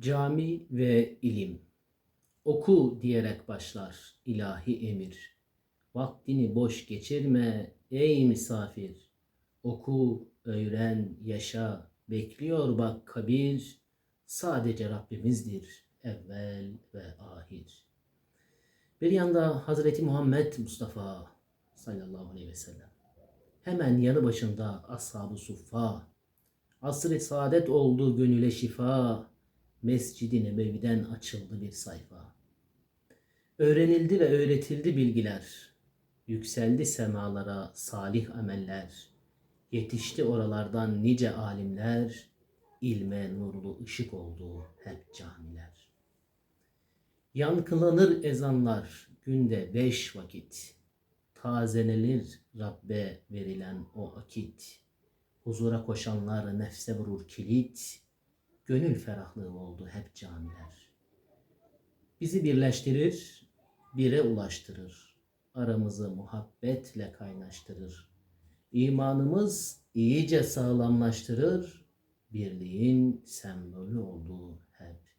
Cami ve ilim. Oku diyerek başlar ilahi emir. Vaktini boş geçirme ey misafir. Oku, öğren, yaşa. Bekliyor bak kabir. Sadece Rabbimizdir evvel ve ahir. Bir yanda Hazreti Muhammed Mustafa sallallahu aleyhi ve sellem. Hemen yanı başında ashab-ı suffa. Asr-ı saadet oldu gönüle şifa. Mescid-i Nebevi'den açıldı bir sayfa. Öğrenildi ve öğretildi bilgiler. Yükseldi semalara salih ameller. Yetişti oralardan nice alimler. İlme nurlu ışık oldu hep camiler. Yankılanır ezanlar günde beş vakit. Tazelenir Rabbe verilen o akit. Huzura koşanlar nefse vurur kilit. Gönül ferahlığı oldu hep camiler. Bizi birleştirir, bire ulaştırır. Aramızı muhabbetle kaynaştırır. İmanımız iyice sağlamlaştırır. Birliğin sembolü olduğu hep.